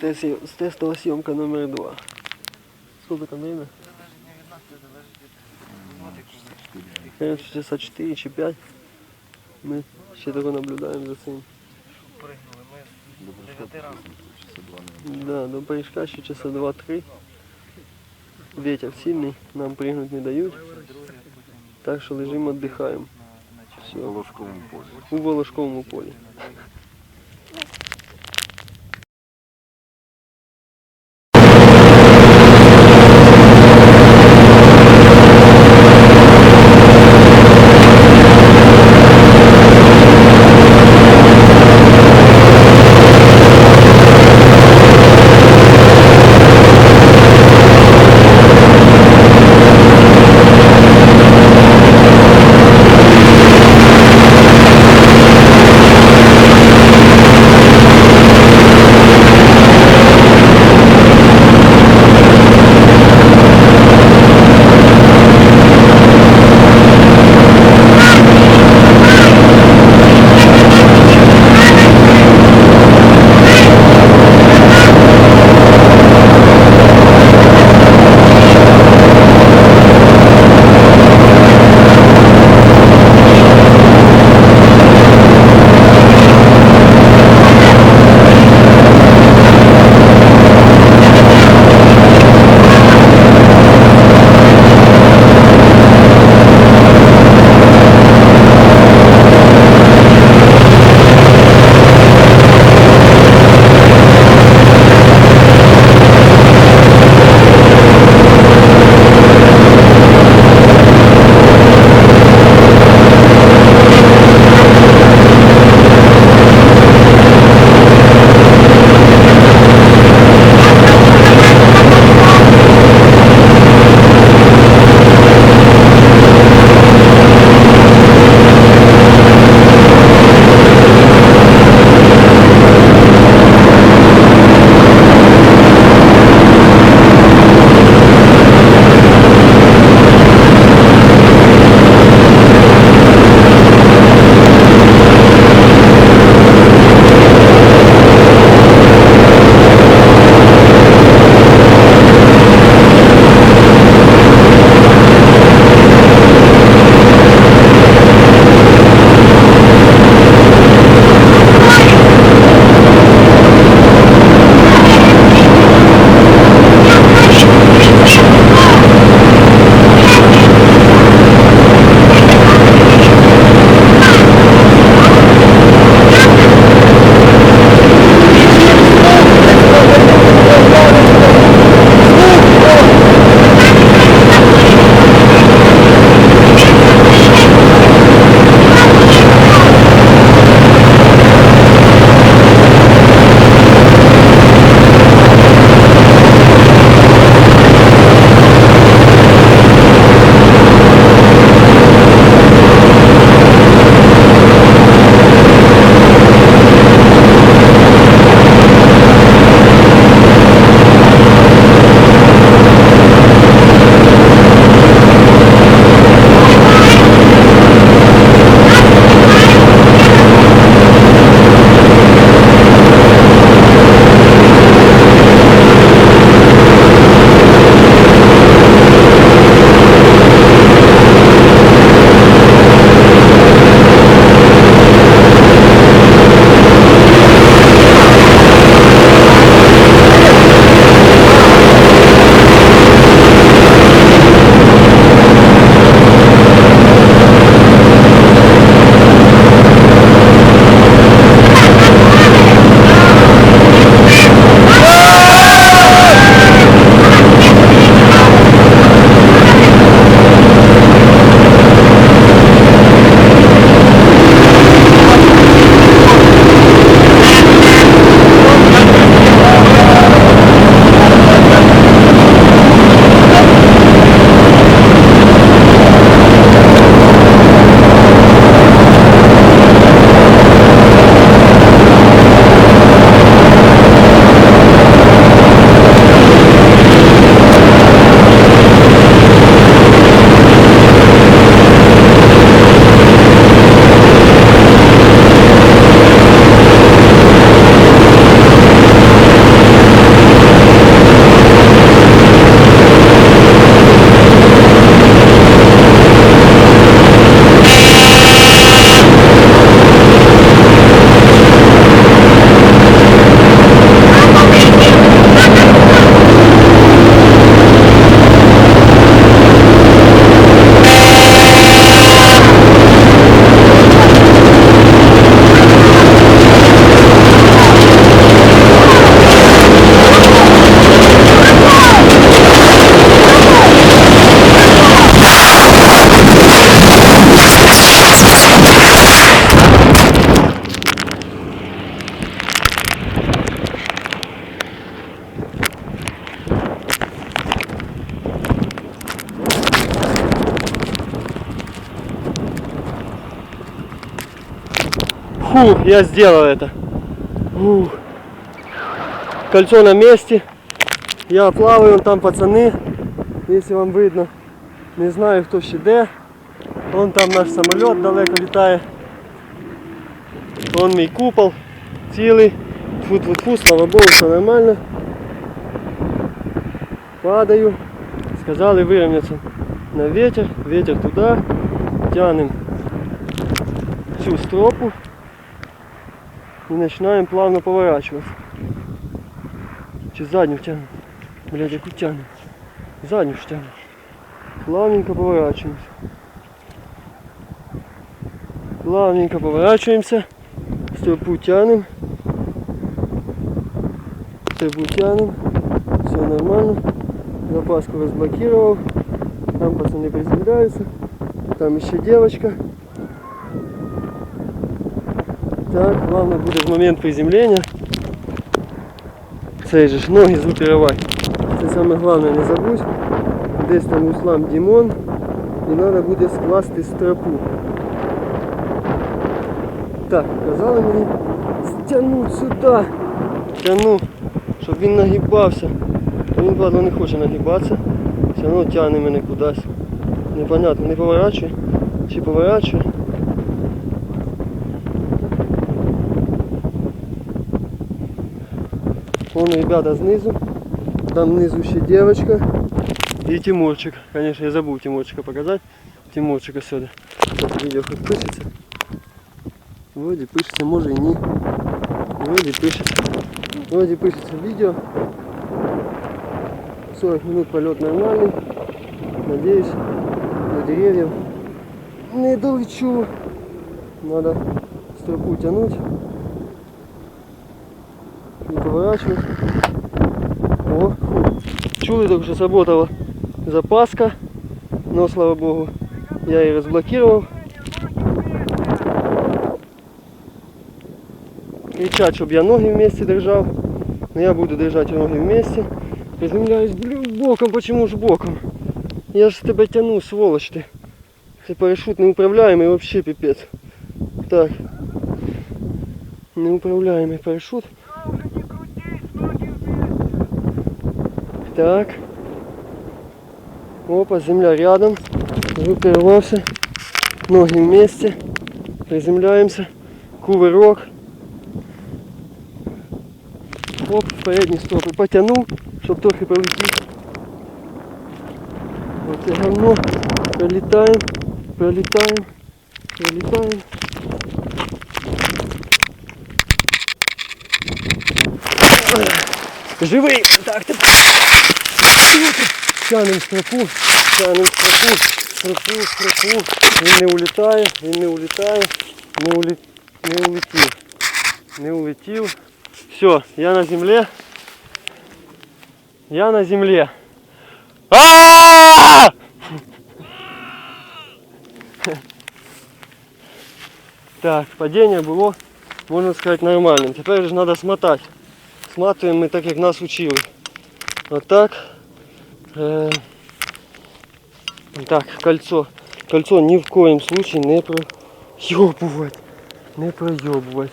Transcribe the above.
Теси- Тестова съемка номер два. Сколько там время? Наверное, часа 4 чи 5. Ми ще тільки наблюдаємо за цим. Пригнули. Ми з 9 разів. Да, до прыжка ще часа 2-3. Ветер сильний, нам пригнуть не дають. Так що лежимо, віддихаємо. Все. В ложковому полі. У Волошковому полі. Фух, я сделал это. Ух. Кольцо на месте. Я плаваю, вон там пацаны, если вам видно. Не знаю хто ще де. Вон там наш самоліт далеко літає. Вон мій купол. Цілий. Тфу тфу тфу слава Богу, все нормально. Падаю. Сказали вирівнятися на ветер. Ветер туди. Тянем цю стропу і починаємо плавно поворачиваться. Чи задню тягнем? Блядь, яку тягнем? Задню ж тягнем. Плавненько поворачиваемся. Плавненько поворачиваемся. Стропу тянем. Стропу тянем. Все нормально. Запаску разблокировал. Там пацаны приземляются. Там еще девочка. Так, главное буде в момент приземлення. Цей же ж ноги згруппувати. Це саме головне, не забудь. Десь там услам Дімон. І треба буде скласти стропу. Так, казали мені стягнути сюди. Тяну, щоб він нагибався. А він, падла, не хоче нагибатися. Все одно тягне мене кудись. Непонятно, не поворачує. Чи поворачує. Вон ребята знизу. Там внизу ще девочка. И Тимурчик. Конечно, я забыл Тимурчика показать. Тимурчика сюда. Так, видео хоть пишется. Вроде пишется, може и не. Вроде пишется. Вроде пишется видео. 40 минут полет нормальный. Надеюсь, до деревьев не долечу. Надо стропу тянуть. Не поворачивать. О. Чули, только что сработала запаска. Но, слава богу, я ее разблокировал. Кричать, чтобы я ноги вместе держал. Но я буду держать ноги вместе. Приземляюсь блин, боком, почему же боком? Я же тебя тяну, сволочь ты. Ты парашют неуправляемый вообще пипец. Так. Неуправляемый парашют. Так. Опа, земля рядом. Группировался. Ноги вместе. Приземляемся. Кувырок. Оп, передні стопи потянув, щоб трохи пролетіти. Оце говно. Пролітаємо, пролітаємо, пролітаємо. Живий! Так, так. Тянем стропу, тянем стропу, стропу, стропу. Він не улітає, він не улітає, не, улі... не улетів. Не улетів. Все, я на земле. Я на земле. А! Так, падение было, можно сказать, нормальным. Теперь же надо смотать. Сматываем мы так, как нас учили. Вот так. Э, Так, кольцо. Кольцо ни в коем случае не проебывать. Не проебывать.